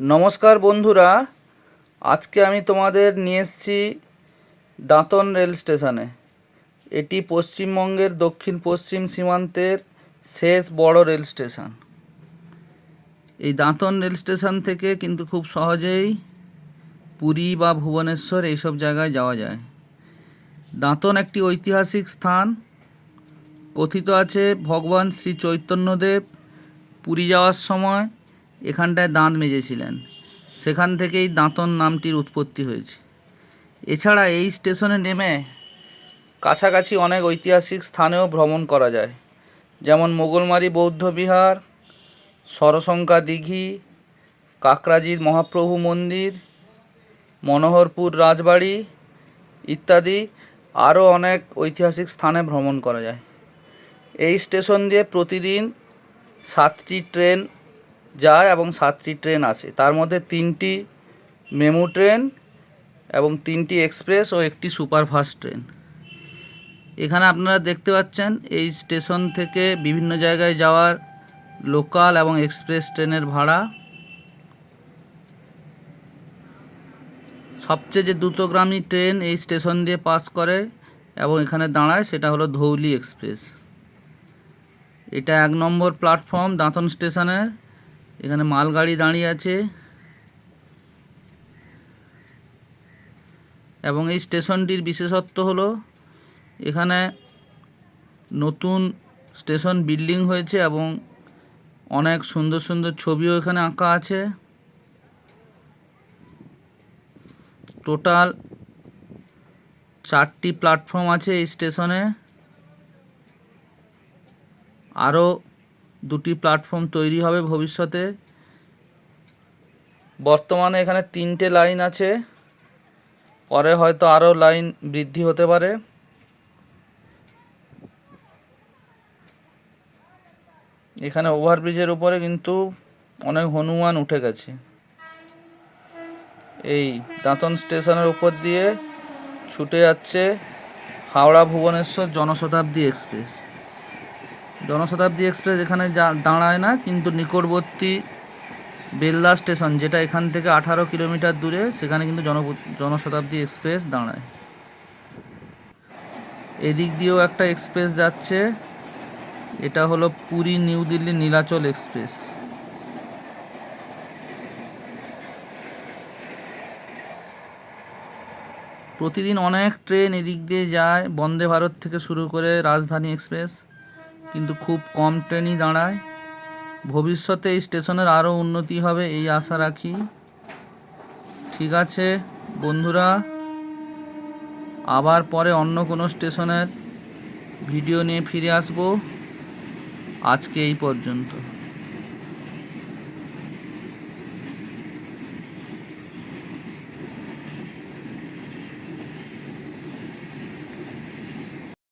নমস্কার বন্ধুরা, আজকে আমি তোমাদের নিয়ে এসেছি দাঁতন রেল স্টেশনে। এটি পশ্চিমবঙ্গের দক্ষিণ পশ্চিম সীমান্তের শেষ বড় রেল স্টেশন। এই দাঁতন রেল স্টেশন থেকে কিন্তু খুব সহজেই পুরী বা ভুবনেশ্বর এইসব জায়গায় যাওয়া যায়। দাঁতন একটি ঐতিহাসিক স্থান। কথিত আছে, ভগবান শ্রী চৈতন্যদেব পুরী যাওয়ার সময় এখানটায় দাঁত মেজেছিলেন। সেখান থেকেই দাঁতন নামটির উৎপত্তি হয়েছে। এছাড়া এই স্টেশনে নেমে কাছাকাছি অনেক ঐতিহাসিক স্থানেও ভ্রমণ করা যায়। যেমন মোগলমারি বৌদ্ধ বিহার সরসংকা দিঘি কাকরাজির মহাপ্রভু মন্দির, মনোহরপুর রাজবাড়ি ইত্যাদি আরও অনেক ঐতিহাসিক স্থানে ভ্রমণ করা যায়। এই স্টেশন দিয়ে প্রতিদিন সাতটি ট্রেন যায় এবং সাতটি ট্রেন আসে তার মধ্যে তিনটি মেমু ট্রেন এবং তিনটি এক্সপ্রেস ও একটি সুপারফাস্ট ট্রেন। এখানে আপনারা দেখতে পাচ্ছেন, এই স্টেশন থেকে বিভিন্ন জায়গায় যাওয়ার লোকাল এবং এক্সপ্রেস ট্রেনের ভাড়া। সবচেয়ে যে দ্রুতগামী ট্রেন এই স্টেশন দিয়ে পাস করে এবং এখানে দাঁড়ায়, সেটা হলো ধৌলি এক্সপ্রেস। এটা এক নম্বর প্ল্যাটফর্ম দাঁতন স্টেশনের। এখানে মালগাড়ি দাঁড়িয়ে আছে। এবং এই স্টেশনটির বিশেষত্ব হলো, এখানে নতুন স্টেশন বিল্ডিং হয়েছে এবং অনেক সুন্দর সুন্দর ছবিও এখানে আঁকা আছে। টোটাল চারটি প্ল্যাটফর্ম আছে এই স্টেশনে। আরও দুটি প্ল্যাটফর্ম তৈরি হবে ভবিষ্যতে। বর্তমানে এখানে তিনটে লাইন আছে। পরে হয়তো আরও লাইন বৃদ্ধি হতে পারে। এখানে ওভারব্রিজের উপরে কিন্তু অনেক হনুমান উঠে গেছে। এই দাঁতন স্টেশনের উপর দিয়ে ছুটে যাচ্ছে হাওড়া ভুবনেশ্বর জনশতাব্দী এক্সপ্রেস। জনশতাব্দী এক্সপ্রেস এখানে দাঁড়ায় না, কিন্তু নিকটবর্তী বেল্লা স্টেশন, যেটা এখান থেকে আঠারো কিলোমিটার দূরে, সেখানে কিন্তু জন জনশতাব্দী এক্সপ্রেস দাঁড়ায়। এদিক দিয়েও একটা এক্সপ্রেস যাচ্ছে, এটা হলো পুরী নিউ দিল্লি নীলাচল এক্সপ্রেস। প্রতিদিন অনেক ট্রেন এদিক দিয়ে যায়, বন্দে ভারত থেকে শুরু করে রাজধানী এক্সপ্রেস। কিন্তু খুব কম ট্রেনই দাঁড়ায়। ভবিষ্যতে এই স্টেশনের আরও উন্নতি হবে, এই আশা রাখি। ঠিক আছে, বন্ধুরা, আবার পরে অন্য কোনো স্টেশনের ভিডিও নিয়ে ফিরে আসব। আজকে এই পর্যন্ত।